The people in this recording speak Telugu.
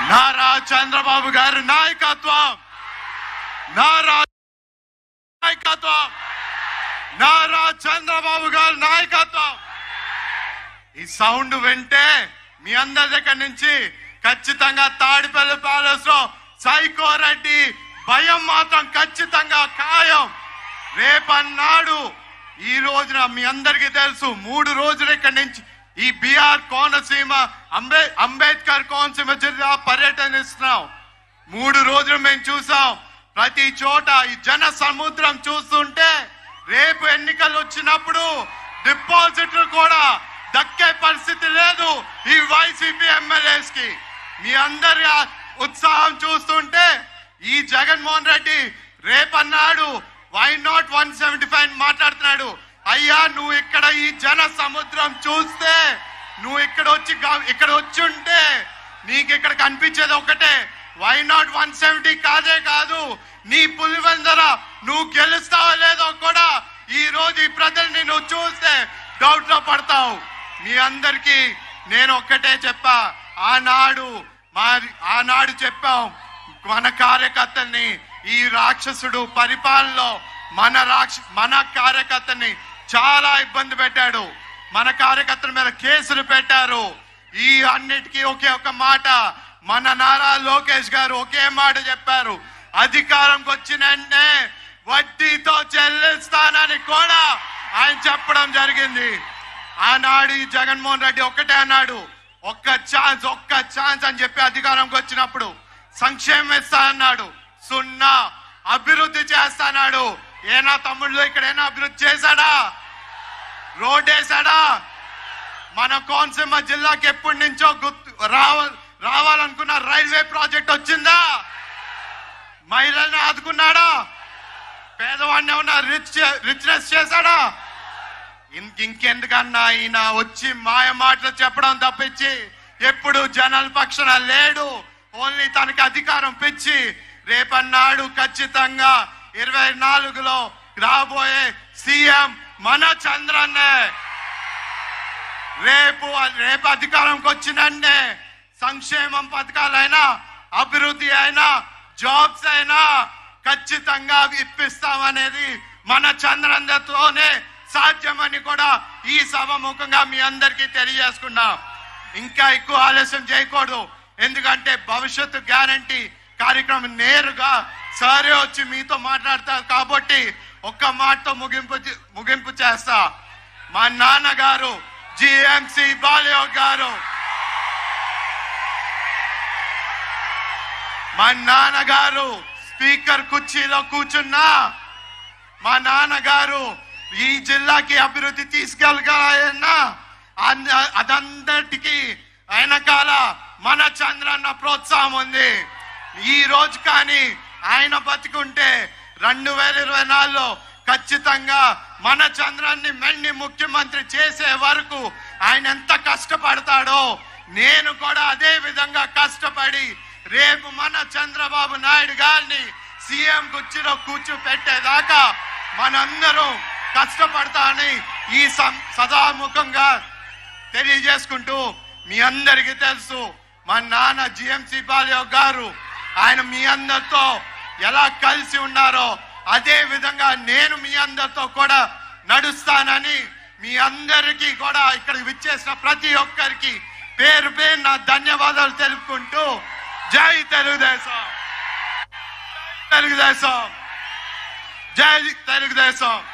నారా చంద్రబాబు గారి నాయకత్వం. నారా నాయకత్వం. నారా చంద్రబాబు గారి నాయకత్వం. ఈ సౌండ్ వింటే మీ అందరి దగ్గర నుంచి ఖచ్చితంగా తాడిపల్లి ప్యాలెస్లో సైకో రెడ్డి భయం మాత్రం ఖచ్చితంగా ఖాయం. రేపన్నాడు. ఈ రోజున మీ అందరికీ తెలుసు మూడు రోజులు ఇక్కడి నుంచి ఈ బీఆర్ కోనసీమ అంబే అంబేద్కర్ కోనసీమ జిల్లా పర్యటనిస్తున్నాం మూడు రోజులు మేము చూసాం. ప్రతి చోట ఈ జన సముద్రం చూస్తుంటే రేపు ఎన్నికలు వచ్చినప్పుడు డిపాజిట్లు కూడా దక్కే పరిస్థితి లేదు ఈ వైసీపీ ఎమ్మెల్యేస్కి మీ అందరి ఉత్సాహం చూస్తుంటే ఈ Jaganmohan Reddy రేపన్నాడు. Why not one seventy five మాట్లాడుతున్నాడు. అయ్యా నువ్వు ఇక్కడ ఈ జన సముద్రం చూస్తే నువ్వు ఇక్కడ వచ్చి ఇక్కడ వచ్చి ఉంటే నీకు ఇక్కడ కనిపించేది ఒకటే. వై నాట్ వన్ సెవెంటీ కాదే కాదు. నీ పులివెందర నువ్వు గెలుస్తావో లేదో కూడా ఈ రోజు ఈ ప్రజల్ని నువ్వు చూస్తే డౌట్లో పడతావు. మీ అందరికీ నేను ఒక్కటే చెప్పా. ఆనాడు మా ఆనాడు చెప్పాం మన కార్యకర్తల్ని ఈ రాక్షసుడు పరిపాలనలో మన రాక్ష మన కార్యకర్తని చాలా ఇబ్బంది పెట్టాడు. మన కార్యకర్తల మీద కేసులు పెట్టారు. ఈ అన్నిటికీ ఒకే ఒక మాట. మన నారా లోకేష్ గారు ఒకే మాట చెప్పారు. అధికారంకి వచ్చిన వెంటనే వడ్డీతో చెల్లిస్తానని కూడా ఆయన చెప్పడం జరిగింది. ఆనాడు ఈ జగన్మోహన్ రెడ్డి ఒక్కటే అన్నాడు. ఒక్క ఛాన్స్ ఒక్క ఛాన్స్ అని చెప్పి అధికారంకి వచ్చినప్పుడు సంక్షేమం ఇస్తా అన్నాడు. సున్నా అభివృద్ధి చేస్తానాడు ఏనా తమ్ముళ్ళు ఇక్కడైనా అభివృద్ధి చేశాడా? రోడ్ వేసాడా మన కోనసీమ జిల్లాకి ఎప్పటి నుంచో గుర్తు రావ రావాలనుకున్న రైల్వే ప్రాజెక్ట్ వచ్చిందా? మహిళల్ని ఆదుకున్నాడా? పేదవాడిని ఏమన్నా రిచ్ రిచ్నెస్ చేశాడా? ఇంక ఇంకెందుకన్నా ఈయన వచ్చి మాయ మాటలు చెప్పడం తప్పించి ఎప్పుడు జనాల పక్షన లేడు. ఓన్లీ తనకి అధికారం పిచ్చి. రేపన్నాడు ఖచ్చితంగా ఇరవై నాలుగులో రాబోయే సీఎం మన చంద్రన్నే రేపు రేపు అధికారంకి వచ్చినండే సంక్షేమం పథకాలైనా అభివృద్ధి అయినా జాబ్స్ అయినా ఖచ్చితంగా ఇప్పిస్తామనేది మన చంద్రంతోనే సాధ్యమని కూడా ఈ సభ ముఖంగా మీ అందరికీ తెలియజేసుకున్నాం. ఇంకా ఎక్కువ ఆలస్యం చేయకూడదు. ఎందుకంటే భవిష్యత్తు గ్యారంటీ కార్యక్రమం నేరుగా సరే వచ్చి మీతో మాట్లాడతారు కాబట్టి ఒక్క మాటతో ముగింపు ముగింపు చేస్తా. మా నాన్నగారు జిఎంసి బాలయో గారు. మా నాన్నగారు స్పీకర్ కుర్చీలో కూర్చున్నా. మా నాన్నగారు ఈ జిల్లాకి అభివృద్ధి తీసుకెళ్ళగలన్నా అదంతటికి వెనకాల మన చంద్రన్న ప్రోత్సాహం ఉంది. ఈ రోజు కానీ ఆయన బతికుంటే రెండు వేల ఇరవై నాలుగులో ఖచ్చితంగా మన చంద్రాన్ని మళ్ళీ ముఖ్యమంత్రి చేసే వరకు ఆయన ఎంత కష్టపడతాడో నేను కూడా అదే విధంగా కష్టపడి రేపు మన చంద్రబాబు నాయుడు గారిని సీఎం కుర్చీలో కూర్చోపెట్టేదాకా మనందరం కష్టపడతామని ఈ సదాముఖంగా తెలియజేసుకుంటూ మీ అందరికీ తెలుసు. మా నాన్న జిఎంసి బాలయ్య గారు ఆయన మీ అందరితో ఎలా కలిసి ఉన్నారో అదే విధంగా నేను మీ అందరితో కూడా నడుస్తానని మీ అందరికీ కూడా ఇక్కడ విచ్చేసిన ప్రతి ఒక్కరికి పేరు పేరు నా ధన్యవాదాలు తెలుపుకుంటూ జై తెలుగుదేశం. తెలుగుదేశం. జై తెలుగుదేశం.